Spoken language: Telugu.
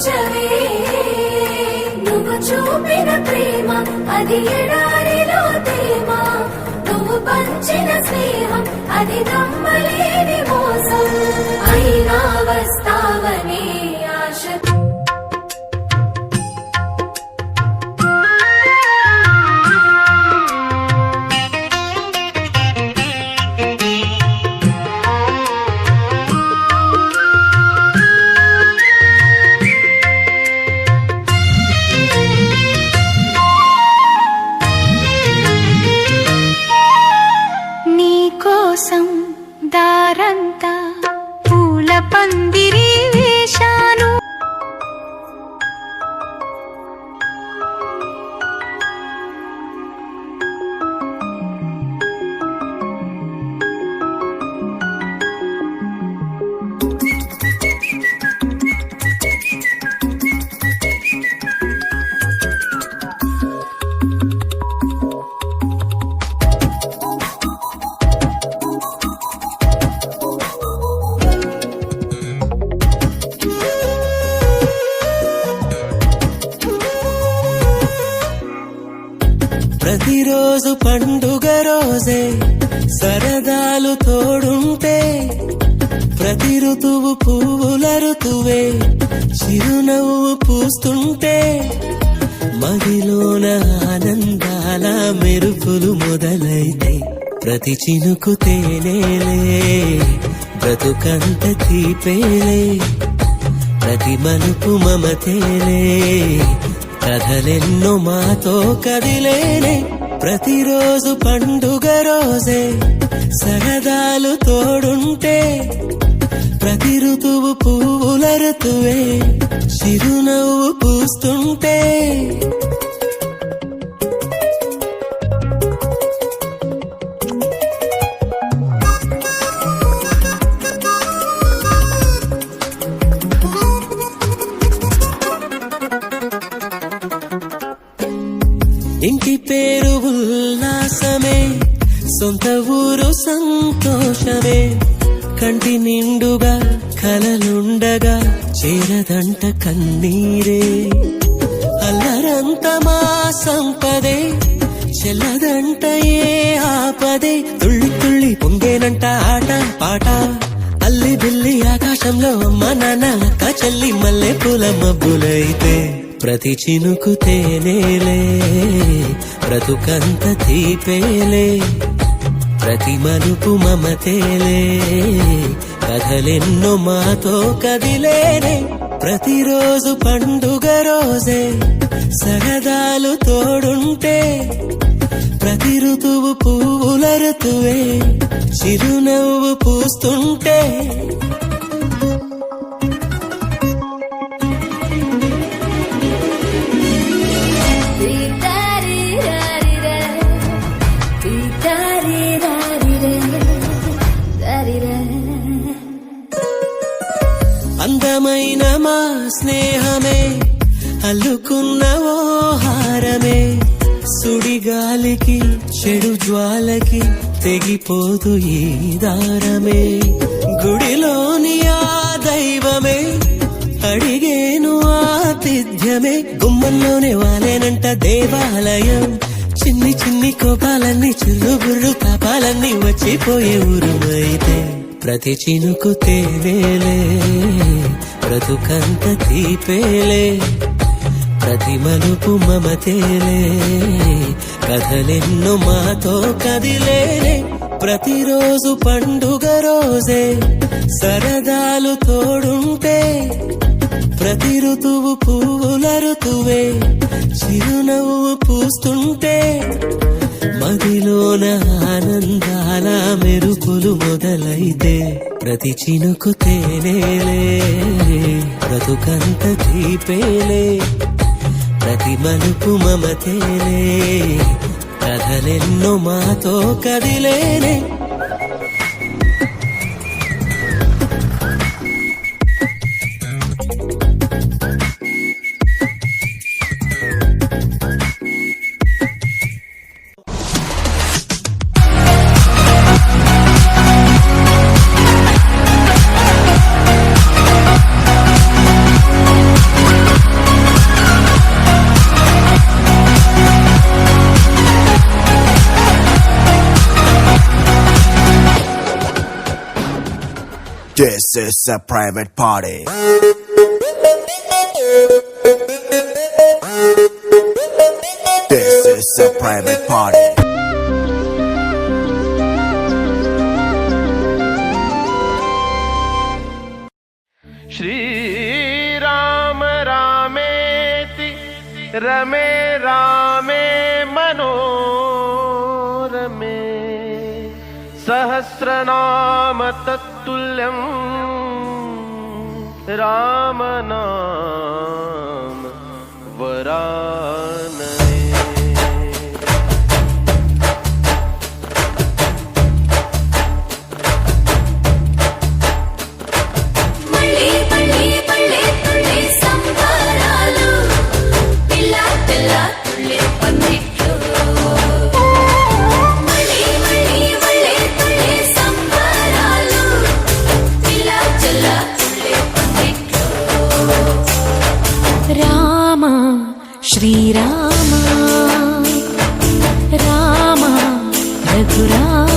చూపించవే నువ్వు చూపిన ప్రేమ అది ఎడారిలో తేమ. నువ్వు పంచిన స్నేహం అది నమ్మలేని మోసం. అయినా వస్తావనే ప్రతిరోజు పండుగ రోజే సరదాలు తోడుంటే ప్రతి ఋతువు పువ్వుల ఋతువే చిరునవ్వు పూస్తుంటే మదిలోన ఆనందాల మెరుపులు మొదలైతే ప్రతి చినుకు తేనేలే బ్రతుకంత తీపేలే ప్రతి మలుపు మమతేలే కథలెన్నో మాతో కదిలేనే ప్రతిరోజు పండుగ రోజే సరదాలు తోడుంటే ప్రతి ఋతువు పువ్వుల ఋతువే చిరునవ్వు పూస్తుంటే సొంత ఊరు సంతోషమే. కంటి నిండుగా కలలుండగా చేరదంట కన్నీరే. అల్లరంత మా సంపదే చెల్లదంట ఏ ఆపదే. తుళ్ళి తుళ్ళి పొంగేనంట ఆట పాట. అల్లి బిల్లి ఆకాశంలో అమ్మ నాన్న అక్క చెల్లి మల్లె పూల మబ్బులైతే. ప్రతి చినుకు తేనేలే బ్రతుకంత తీపేలే. ప్రతి మలుపు మమతేలే కథలెన్నో మాతో కదిలేనే ప్రతిరోజు పండుగ రోజే సగదాలు తోడుంటే ప్రతి ఋతువు పువ్వుల ఋతువే చిరునవ్వు పూస్తుంటే Rita. అల్లుకున్న హారమే సుడిగాలికి చెడు జ్వాలకి తెగిపోదు ఈ దారమే. గుడిలోని ఆ దైవమే అడిగేను ఆతిథ్యమే. గుమ్మంలోనే వాలేనంట దేవాలయం. చిన్ని చిన్ని కోపాలన్నీ చిల్లు బుర్రు తాపాలన్నీ వచ్చిపోయే ఊరుమైతే. ప్రతి చినుకు తేవేలే బ్రతుకంత తీపేలే. ప్రతి మలుపు మమతేలే కథలెన్ను మాతో కదిలేనే ప్రతిరోజు పండుగ రోజే సరదాలు తోడుంటే ప్రతి ఋతువు పువ్వుల ఋతువే చిరునవ్వు పూస్తుంటే మదిలోన ఆనందాల మెరుపులు మొదలైతే ప్రతి చినుకు తేనేలే బ్రతుకంత తీపేలే. ప్రతి మలుపు మమతేనే కథలెన్నో మాతో కదిలేనే. This is a private party. This is a private party. रमे रामे मनो रमे सहस्रनाम तत्तुल्यम् रामनाम वरा మధురా